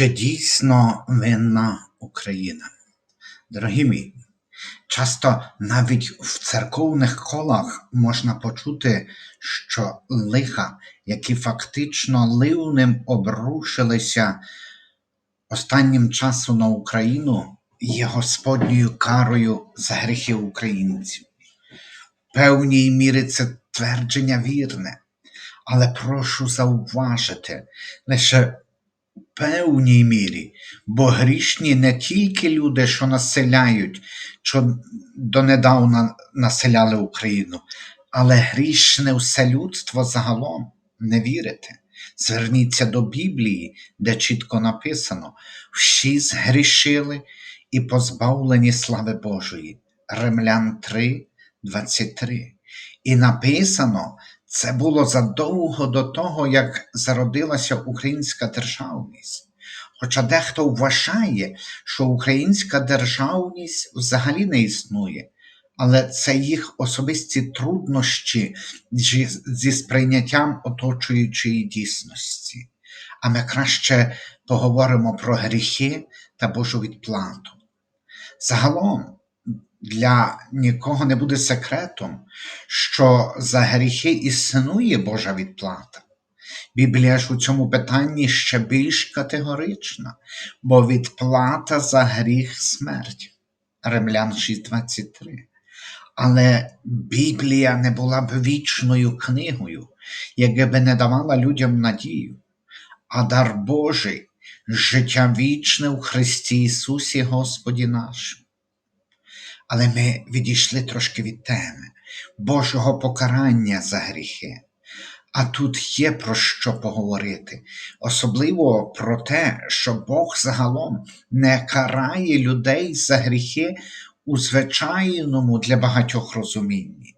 Чи дійсно винна Україна? Дорогі мої, часто навіть в церковних колах можна почути, що лиха, які фактично ливнем обрушилися останнім часом на Україну, є Господньою карою за гріхи українців. В певній мірі це твердження вірне, але прошу зауважити лише певній мірі, бо грішні не тільки люди, що населяють, що донедавна населяли Україну, але грішне все людство загалом не вірите. Зверніться до Біблії, де чітко написано: всі згрішили і позбавлені слави Божої. Римлян 3, 23. І написано, це було задовго до того, як зародилася українська державність. Хоча дехто вважає, що українська державність взагалі не існує, але це їх особисті труднощі зі, сприйняттям оточуючої дійсності. А ми краще поговоримо про гріхи та Божу відплату. Загалом, для нікого не буде секретом, що за гріхи існує Божа відплата. Біблія ж у цьому питанні ще більш категорична, бо відплата за гріх смерть. Римлян 6:23. Але Біблія не була б вічною книгою, якби не давала людям надію, а дар Божий життя вічне у Христі Ісусі Господі нашому. Але ми відійшли трошки від теми Божого покарання за гріхи. А тут є про що поговорити, особливо про те, що Бог загалом не карає людей за гріхи у звичайному для багатьох розумінні.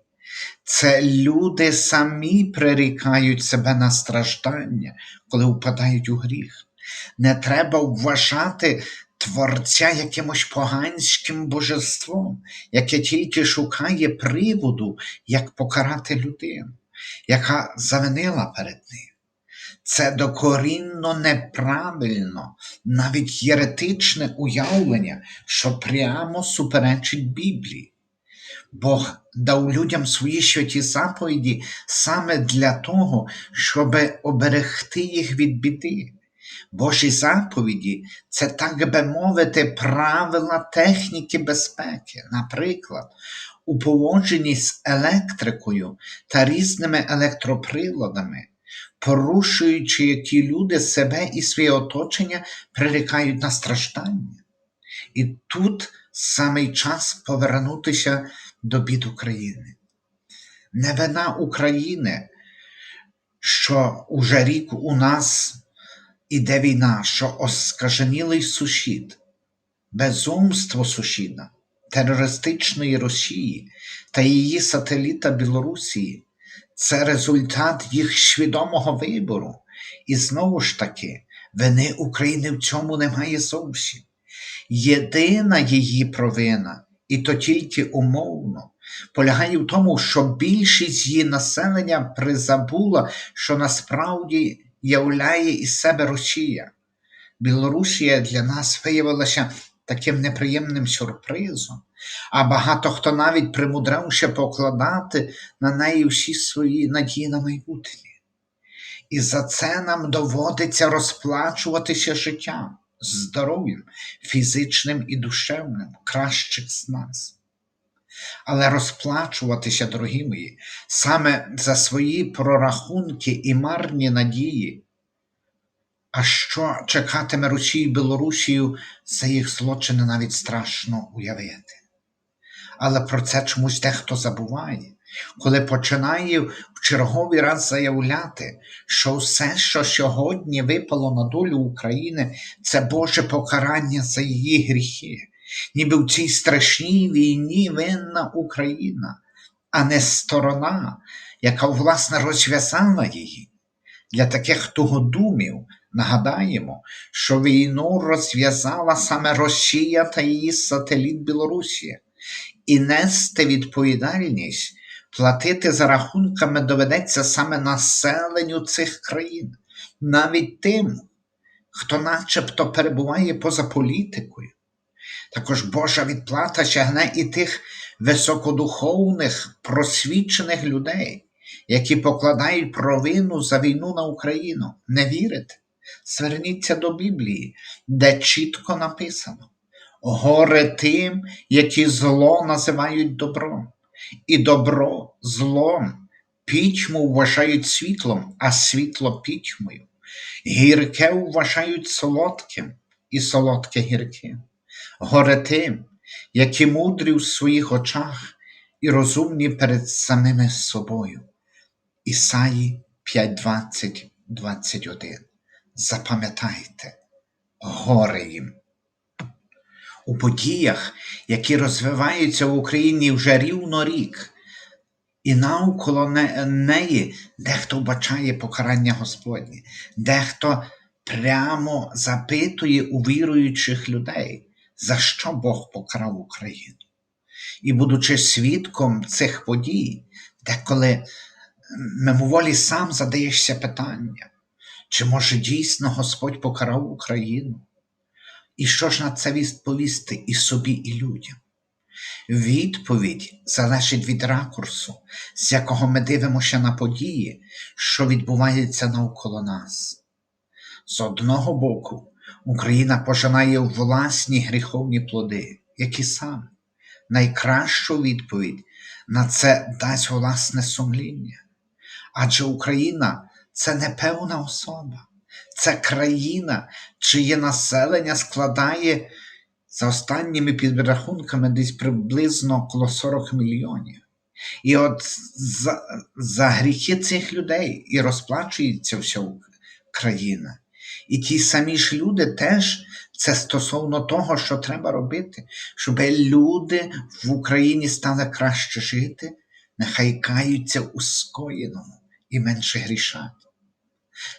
Це люди самі прирікають себе на страждання, коли впадають у гріх. Не треба вважати Творця якимось поганським божеством, яке тільки шукає приводу, як покарати людину, яка завинила перед ним. Це докорінно неправильно, навіть єретичне уявлення, що прямо суперечить Біблії. Бог дав людям свої святі заповіді саме для того, щоб оберегти їх від біди. Божі заповіді це, так би мовити, правила техніки безпеки, наприклад, у поводженні з електрикою та різними електроприладами, порушуючи, які люди себе і своє оточення прирікають на страждання. І тут самий час повернутися до бід України. Не вина України, що уже рік у нас іде війна, що оскаженілий сусід, безумство сусіда, терористичної Росії та її сателіта Білорусії це результат їх свідомого вибору. І знову ж таки, вини України в цьому немає зовсім. Єдина її провина, і то тільки умовно, полягає в тому, що більшість її населення призабула, що насправді являє із себе Росія. Білорусія для нас виявилася таким неприємним сюрпризом, а багато хто навіть примудрився покладати на неї всі свої надії на майбутнє. І за це нам доводиться розплачуватися життям, здоров'ям, фізичним і душевним, кращих з нас. Але розплачуватися, дорогі мої, саме за свої прорахунки і марні надії. А що чекатиме Росію і Білорусію, за їх злочини навіть страшно уявити. Але про це чомусь дехто забуває, коли починає в черговий раз заявляти, що все, що сьогодні випало на долю України, це Боже покарання за її гріхи ніби в цій страшній війні винна Україна, а не сторона, яка власне розв'язала її. Для таких тугодумів нагадаємо, що війну розв'язала саме Росія та її сателіт Білорусія, і нести відповідальність, платити за рахунками доведеться саме населенню цих країн, навіть тим, хто начебто перебуває поза політикою. Також Божа відплата сягне і тих високодуховних, просвічених людей, які покладають провину за війну на Україну. Не вірите? Зверніться до Біблії, де чітко написано: горе тим, які зло називають добром, і добро злом, пітьму вважають світлом, а світло пітьмою. Гірке вважають солодким, і солодке гірким. Горе тим, які мудрі в своїх очах і розумні перед самими собою. Ісаї 5:20, 21. Запам'ятайте, горе їм. У подіях, які розвиваються в Україні вже рівно рік, і навколо неї дехто вбачає покарання Господнє, дехто прямо запитує у віруючих людей, за що Бог покарав Україну. І будучи свідком цих подій, деколи мимоволі сам задаєшся питанням, чи може дійсно Господь покарав Україну? І що ж на це відповісти і собі, і людям? Відповідь залежить від ракурсу, з якого ми дивимося на події, що відбуваються навколо нас. З одного боку, Україна пожинає власні гріховні плоди, які саме найкращу відповідь на це дасть власне сумління. Адже Україна це не певна особа, це країна, чиє населення складає за останніми підрахунками десь приблизно коло 40 мільйонів. І от за, за гріхи цих людей і розплачується вся країна. І ті самі ж люди теж це стосовно того, що треба робити, щоб люди в Україні стали краще жити, нехай каються у скоєному і менше грішать.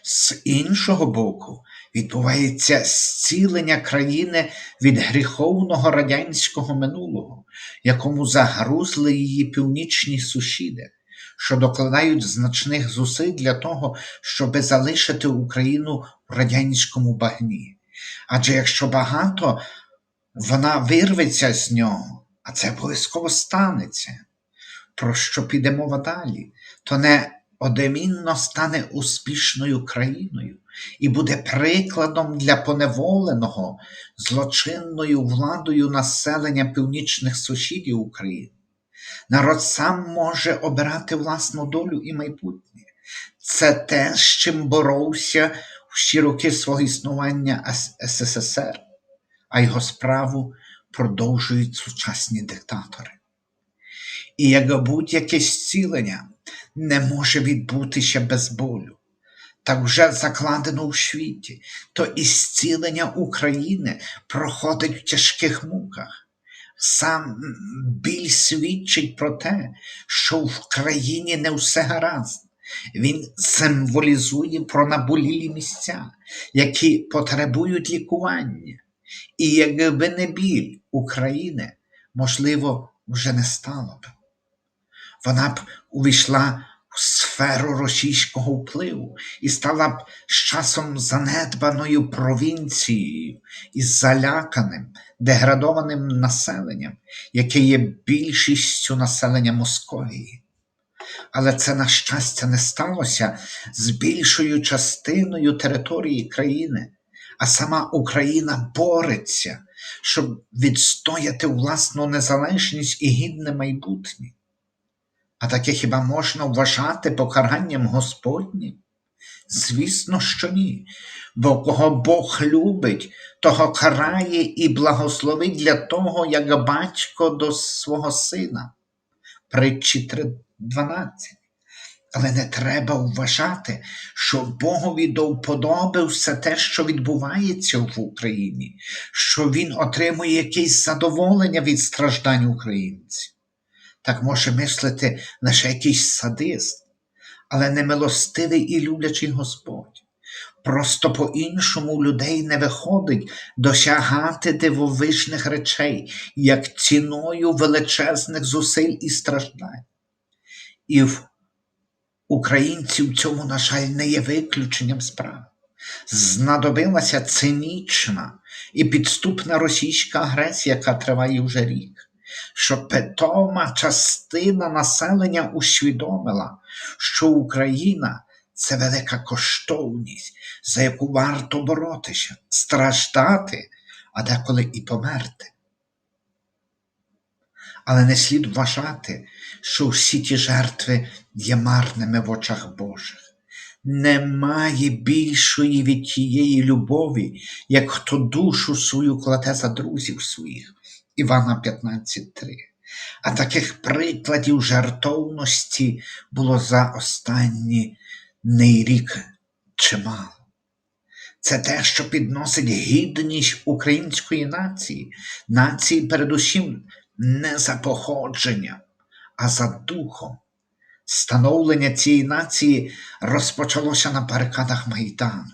З іншого боку, відбувається зцілення країни від гріховного радянського минулого, якому загрузли її північні сусіди, що докладають значних зусиль для того, щоби залишити Україну в радянському багні. Адже якщо багато, вона вирветься з нього, а це обов'язково станеться. Про що піде мова далі, то не одемінно стане успішною країною і буде прикладом для поневоленого злочинною владою населення північних сусідів України. Народ сам може обирати власну долю і майбутнє. Це те, з чим боровся всі роки свого існування СССР, а його справу продовжують сучасні диктатори. І як будь-яке зцілення не може відбутися без болю. Так вже закладено у світі, то і зцілення України проходить в тяжких муках. Сам біль свідчить про те, що в країні не все гаразд. Він символізує про наболілі місця, які потребують лікування. І якби не біль України, можливо, вже не стало б. Вона б увійшла сферу російського впливу і стала б з часом занедбаною провінцією із заляканим, деградованим населенням, яке є більшістю населення Московії. Але це, на щастя, не сталося з більшою частиною території країни, а сама Україна бореться, щоб відстояти власну незалежність і гідне майбутнє. А таке хіба можна вважати покаранням Господнім? Звісно, що ні. Бо кого Бог любить, того карає і благословить для того, як батько до свого сина. Притчі 3.12. Але не треба вважати, що Богові до вподоби все те, що відбувається в Україні, що Він отримує якесь задоволення від страждань українців. Так може мислити лише якийсь садист, але не милостивий і люблячий Господь. Просто по-іншому у людей не виходить досягати дивовижних речей, як ціною величезних зусиль і страждань. І в українців в цьому, на жаль, не є виключенням справ. знадобилася цинічна і підступна російська агресія, яка триває вже рік, щоб питома частина населення усвідомила, що Україна це велика коштовність, за яку варто боротися, страждати, а деколи і померти. Але не слід вважати, що всі ті жертви є марними в очах Божих. Немає більшої від тієї любові, як хто душу свою кладе за друзів своїх. Івана 15.3. А таких прикладів жертовності було за останній рік чимало. Це те, що підносить гідність української нації, нації передусім не за походженням, а за духом. Становлення цієї нації розпочалося на барикадах Майдану,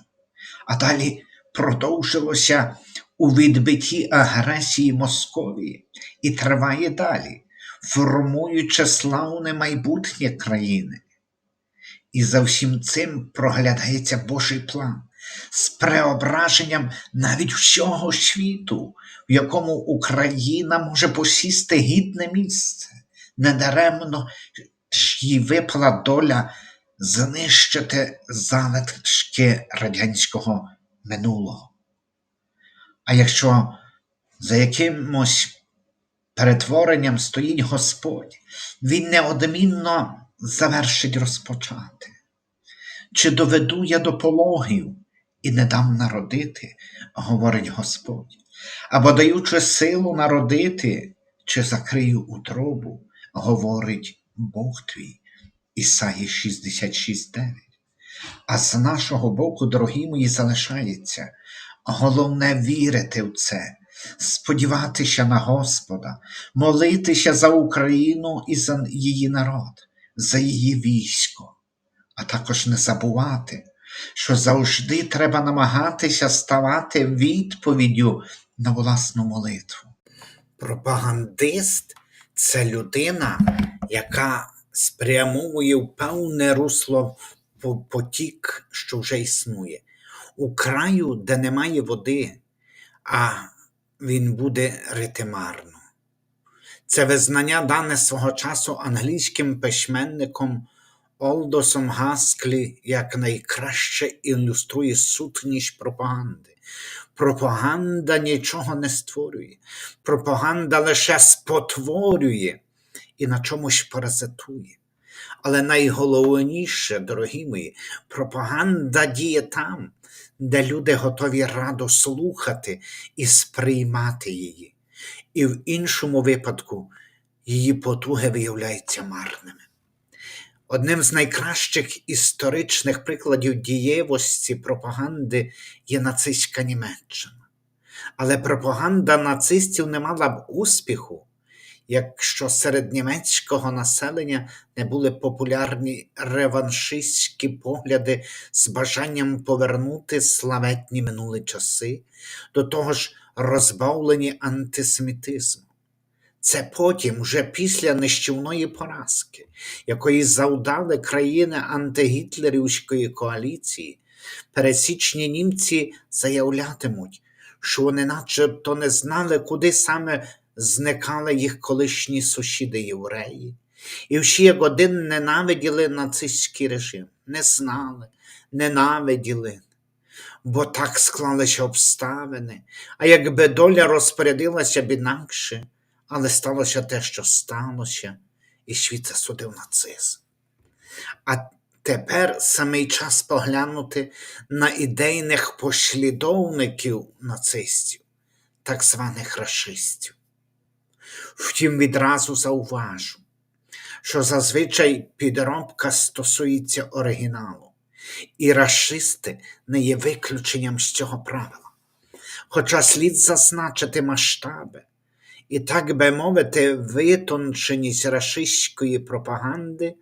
а далі продовжилося у відбитті агресії Московії і триває далі, формуючи славне майбутнє країни. І за всім цим проглядається Божий план з преображенням навіть всього світу, в якому Україна може посісти гідне місце. Недаремно ж їй випала доля знищити залишки радянського минулого. А якщо за якимось перетворенням стоїть Господь, Він неодмінно завершить розпочати. Чи доведу я до пологів і не дам народити, говорить Господь, або даючи силу народити, чи закрию утробу, говорить Бог твій. Ісаї 66.9. А з нашого боку, дорогі мої, залишається головне вірити в це, сподіватися на Господа, молитися за Україну і за її народ, за її військо, а також не забувати, що завжди треба намагатися ставати відповіддю на власну молитву. Пропагандист це людина, яка спрямовує в певне русло потік, що вже існує. У краю, де немає води, а він буде рити марно. Це визнання дане свого часу англійським письменником Олдосом Гасклі як найкраще ілюструє сутність пропаганди. Пропаганда нічого не створює, пропаганда лише спотворює і на чомусь паразитує. Але найголовніше, дорогі мої, пропаганда діє там, де люди готові радо слухати і сприймати її. І в іншому випадку її потуги виявляються марними. Одним з найкращих історичних прикладів дієвості пропаганди є нацистська Німеччина. Але пропаганда нацистів не мала б успіху, якщо серед німецького населення не були популярні реваншистські погляди з бажанням повернути славетні минулі часи, до того ж розбавлені антисемітизмом. Це потім, вже після нищівної поразки, якої завдали країни антигітлерівської коаліції, пересічні німці заявлятимуть, що вони начебто не знали, куди саме зникали їх колишні сусіди євреї, і всі як один ненавиділи нацистський режим, не знали, ненавиділи. Бо так склалися обставини, а якби доля розпорядилася б інакше, але сталося те, що сталося, і світ засудив нацизм. А тепер самий час поглянути на ідейних послідовників нацистів, так званих рашистів. Втім, відразу зауважу, що зазвичай підробка стосується оригіналу, і рашисти не є виключенням з цього правила. Хоча слід зазначити масштаби, і так би мовити, витонченість рашистської пропаганди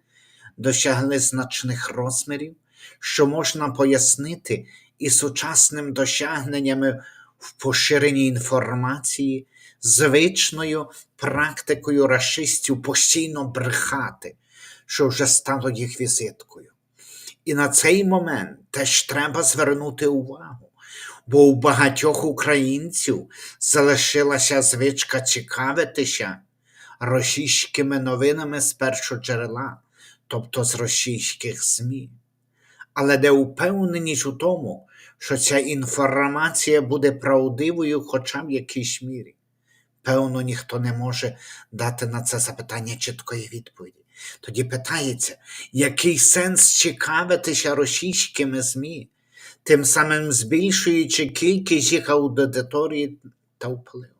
досягли значних розмірів, що можна пояснити і сучасним досягненнями в поширенні інформації, звичною практикою рашистів постійно брехати, що вже стало їх візиткою. І на цей момент теж треба звернути увагу, бо у багатьох українців залишилася звичка цікавитися російськими новинами з першого джерела, тобто з російських ЗМІ. Але де упевненість у тому, що ця інформація буде правдивою хоча в якійсь мірі. Певно, ніхто не може дати на це запитання чіткої відповіді. Тоді питається, який сенс цікавитися російськими ЗМІ, тим самим збільшуючи кількість їх аудиторії та впливу.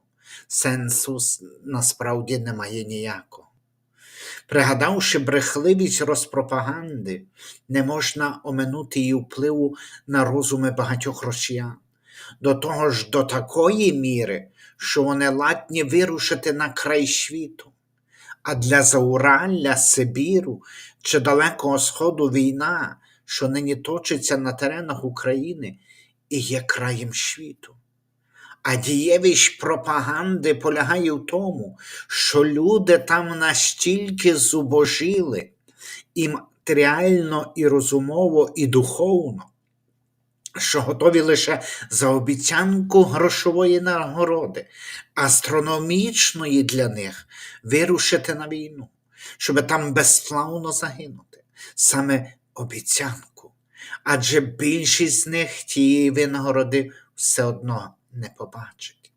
Сенсу насправді немає ніякого. Пригадавши брехливість розпропаганди, не можна оминути її впливу на розуми багатьох росіян. До того ж, до такої міри, що вони ладні вирушити на край світу. А для Зауралля, Сибіру чи Далекого Сходу війна, що нині точиться на теренах України, і є краєм світу. А дієвість пропаганди полягає в тому, що люди там настільки зубожили і матеріально, і розумово, і духовно, що готові лише за обіцянку грошової нагороди, астрономічної для них вирушити на війну, щоб там безславно загинути. Саме обіцянку. Адже більшість з них тієї винагороди все одно не побачить.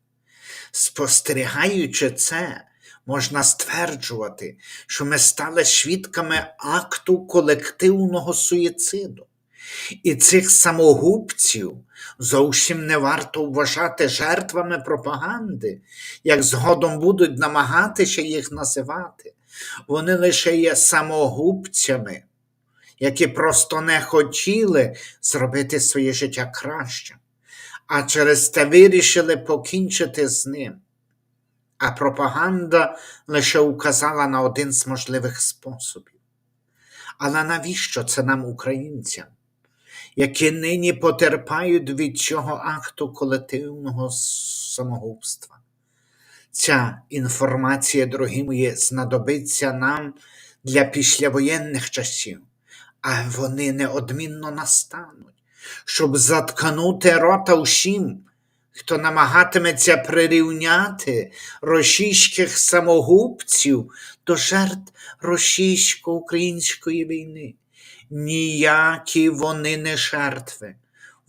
Спостерігаючи це, можна стверджувати, що ми стали свідками акту колективного суїциду. І цих самогубців зовсім не варто вважати жертвами пропаганди, як згодом будуть намагатися їх називати. Вони лише є самогубцями, які просто не хотіли зробити своє життя краще, а через те вирішили покінчити з ним. А пропаганда лише указала на один з можливих способів. Але навіщо це нам, українцям, які нині потерпають від цього акту колективного самогубства? Ця інформація, дорогі мої, знадобиться нам для післявоєнних часів, а вони неодмінно настануть, щоб заткнути рота всім, хто намагатиметься прирівняти російських самогубців до жертв російсько-української війни. Ніякі вони не жертви,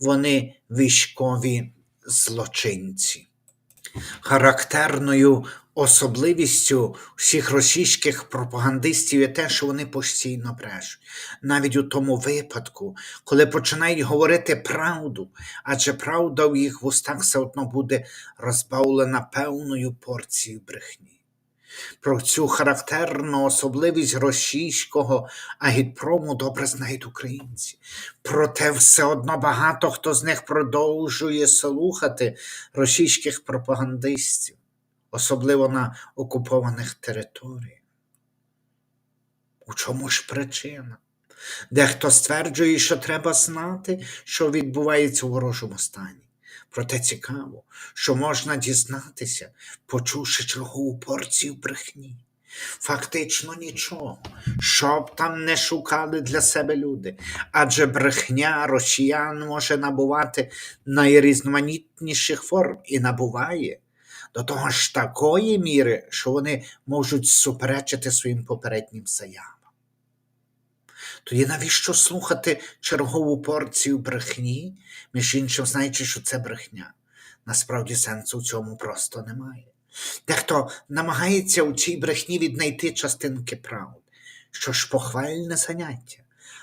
вони військові злочинці. Характерною особливістю всіх російських пропагандистів є те, що вони постійно брешуть. Навіть у тому випадку, коли починають говорити правду, адже правда в їх вустах все одно буде розбавлена певною порцією брехні. Про цю характерну особливість російського агітпрому добре знають українці. Проте все одно багато хто з них продовжує слухати російських пропагандистів, особливо на окупованих територіях. У чому ж причина? Дехто стверджує, що треба знати, що відбувається у ворожому стані. Проте цікаво, що можна дізнатися, почувши чергову порцію брехні. Фактично нічого, що б там не шукали для себе люди, адже брехня росіян може набувати найрізноманітніших форм і набуває до того ж такої міри, що вони можуть суперечити своїм попереднім заявам. Тоді навіщо слухати чергову порцію брехні, між іншим, знаючи, що це брехня? Насправді сенсу в цьому просто немає. Дехто намагається у цій брехні віднайти частинки правди, що ж похвальне заняття.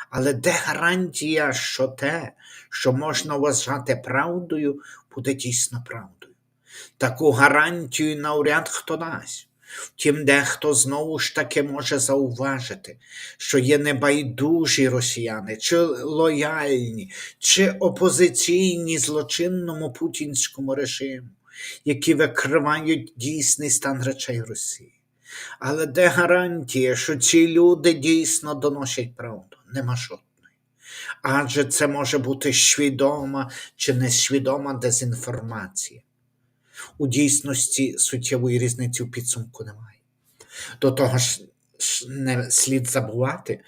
Але де гарантія, що те, що можна вважати правдою, буде дійсно правдою? Таку гарантію навряд хто дасть. Втім, дехто знову ж таки може зауважити, що є небайдужі росіяни, чи лояльні, чи опозиційні злочинному путінському режиму, які викривають дійсний стан речей Росії. Але де гарантія, що ці люди дійсно доносять правду? Нема жодної. Адже це може бути свідома чи несвідома дезінформація. У дійсності суттєвої різниці в підсумку немає. До того ж, не слід забувати,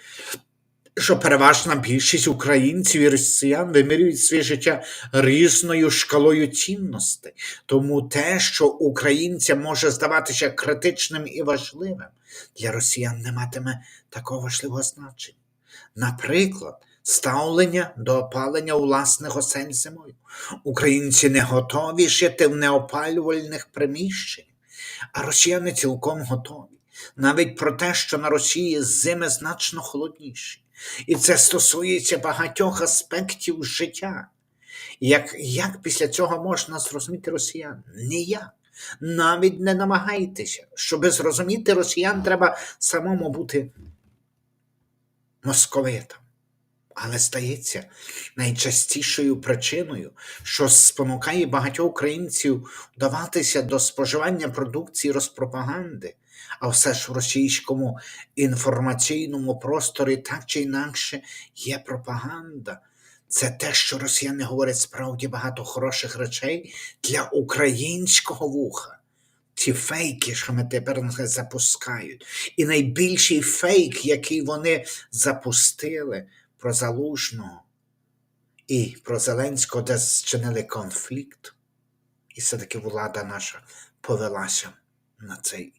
що переважна більшість українців і росіян вимірюють своє життя різною шкалою цінностей. Тому те, що українцям може здаватися критичним і важливим, для росіян не матиме такого важливого значення. Наприклад, ставлення до опалення власних осель зимою. Українці не готові жити в неопалювальних приміщеннях, а росіяни цілком готові. Навіть про те, що на Росії зими значно холодніші. І це стосується багатьох аспектів життя. Як, як після цього можна зрозуміти росіян? Ніяк. Навіть не намагайтеся. Щоби зрозуміти росіян, треба самому бути московитом. Але стається найчастішою причиною, що спонукає багатьох українців вдаватися до споживання продукції розпропаганди, а все ж в російському інформаційному просторі так чи інакше є пропаганда. Це те, що росіяни говорять справді багато хороших речей для українського вуха. Ці фейки, що ми тепер запускають. І найбільший фейк, який вони запустили про Залужного і про Зеленського, де зчинили конфлікт, і все-таки влада наша повелася на цей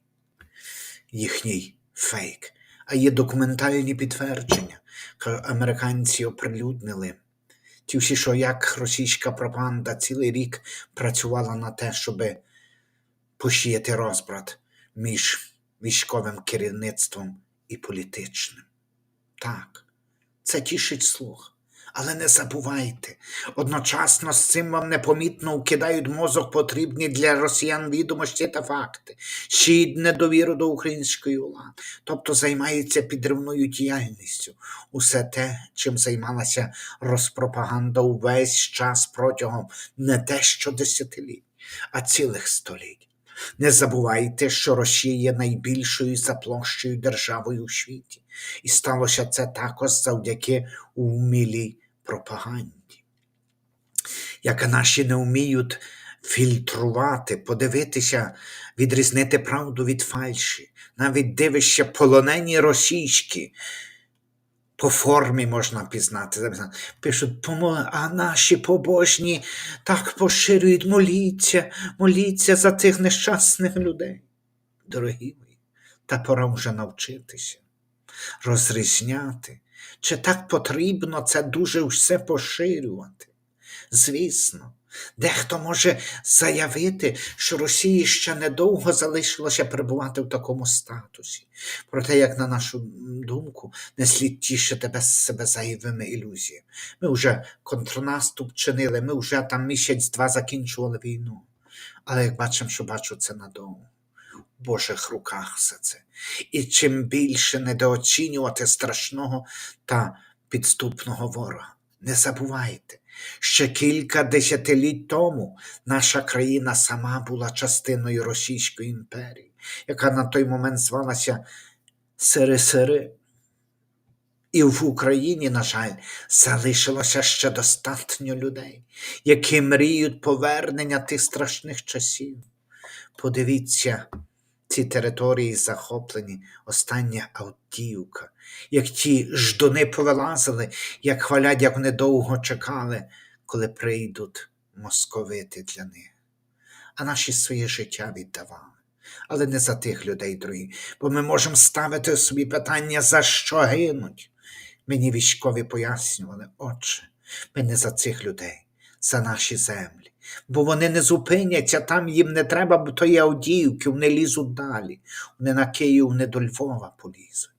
їхній фейк. А є документальні підтвердження, американці оприлюднили. Ті всі, що як російська пропаганда цілий рік працювала на те, щоб посіяти розбрат між військовим керівництвом і політичним. Так, це тішить слух. Але не забувайте, одночасно з цим вам непомітно вкидають мозок потрібні для росіян відомості та факти, щит недовіру до української влади, тобто займаються підривною діяльністю. Усе те, чим займалася розпропаганда увесь час протягом не те що десятиліть, а цілих століть. Не забувайте, що Росія є найбільшою за площею державою у світі, і сталося це також завдяки вмілій пропаганді. Як наші не вміють фільтрувати, подивитися, відрізнити правду від фальші, навіть дивище полонені російські. По формі можна пізнати. Пишуть, а наші побожні так поширюють, моліться, моліться за цих нещасних людей. Дорогі мої, та пора вже навчитися, розрізняти, чи так потрібно це дуже все поширювати. Звісно, дехто може заявити, що Росії ще недовго залишилося перебувати в такому статусі. Проте, як на нашу думку, не слід тішити без себе зайвими ілюзіями. Ми вже контрнаступ чинили, ми вже там місяць-два закінчували війну. Але як бачимо, що бачу це надовго. В Божих руках все це. І чим більше недооцінювати страшного та підступного ворога. Не забувайте, ще кілька десятиліть тому наша країна сама була частиною Російської імперії, яка на той момент звалася СРСР. І в Україні, на жаль, залишилося ще достатньо людей, які мріють повернення тих страшних часів. Подивіться, ці території захоплені, остання Авдіївка, як ті ждуни повилазили, як хвалять, як вони довго чекали, коли прийдуть московити для них. А наші своє життя віддавали. Але не за тих людей, другі, бо ми можемо ставити собі питання, за що гинуть. Мені військові пояснювали, отче, ми не за цих людей, за наші землі. Бо вони не зупиняться, там їм не треба, бо то є Авдіївки, вони лізуть далі. Вони на Київ, не до Львова полізуть.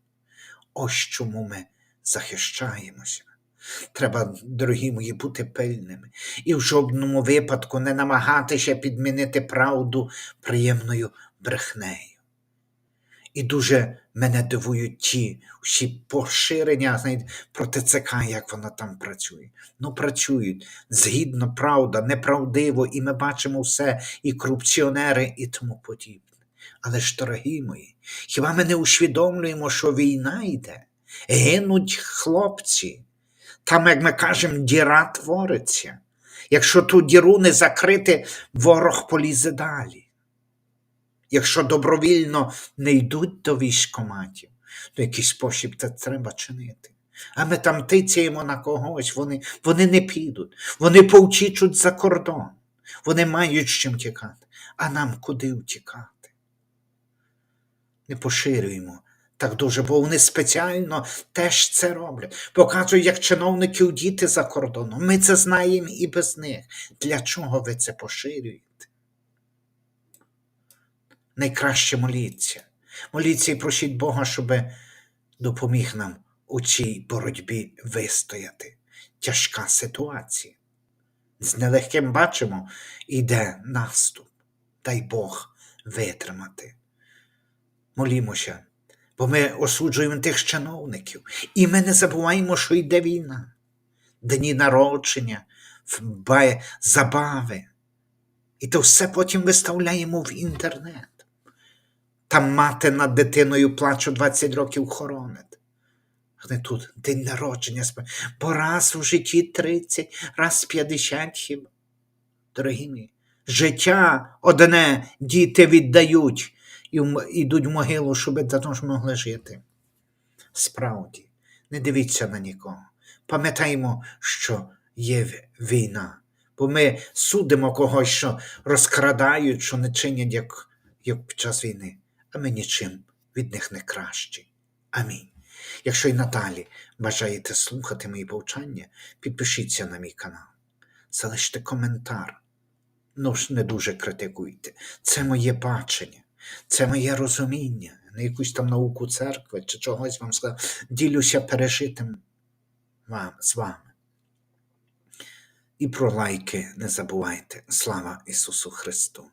Ось чому ми захищаємося. Треба, дорогі мої, бути пильними і в жодному випадку не намагатися підмінити правду приємною брехнею. І дуже мене дивують ті всі поширення знаєте, про ТЦК, як воно там працює. Ну, працюють згідно, правда, неправдиво, і ми бачимо все, і корупціонери, і тому подібне. Але ж, дорогі мої, хіба ми не усвідомлюємо, що війна йде? Гинуть хлопці. Там, як ми кажемо, діра твориться. Якщо ту діру не закрити, ворог полізе далі. Якщо добровільно не йдуть до військоматів, то якийсь спосіб це треба чинити. А ми там тицяємо на когось, вони, вони не підуть, вони повтічуть за кордон, вони мають з чим тікати. А нам куди втікати? Не поширюємо так дуже, бо вони спеціально теж це роблять. Показують, як чиновників діти за кордоном. Ми це знаємо і без них. Для чого ви це поширюєте? Найкраще моліться. Моліться і просіть Бога, щоб допоміг нам у цій боротьбі вистояти. Тяжка ситуація. З нелегким бачимо, іде наступ. Дай Бог витримати. Молімося, бо ми осуджуємо тих чиновників, і ми не забуваємо, що йде війна, дні народження, забави. І то все потім виставляємо в інтернет. Там мати над дитиною плачу 20 років хоронить. А не тут день народження, бо раз у житті 30, раз 50 хіба. Дорогі мої, життя одне діти віддають і йдуть в могилу, щоб також могли жити. Справді, не дивіться на нікого. Пам'ятаємо, що є війна, бо ми судимо когось, що розкрадають, що не чинять, як, як під час війни, а ми нічим від них не кращі. Амінь. Якщо й надалі бажаєте слухати мої повчання, підпишіться на мій канал, залиште коментар. Ну ж не дуже критикуйте. Це моє бачення, це моє розуміння, не якусь там науку церкви чи чогось вам сказав. Ділюся пережитим вам, з вами. І про лайки не забувайте. Слава Ісусу Христу!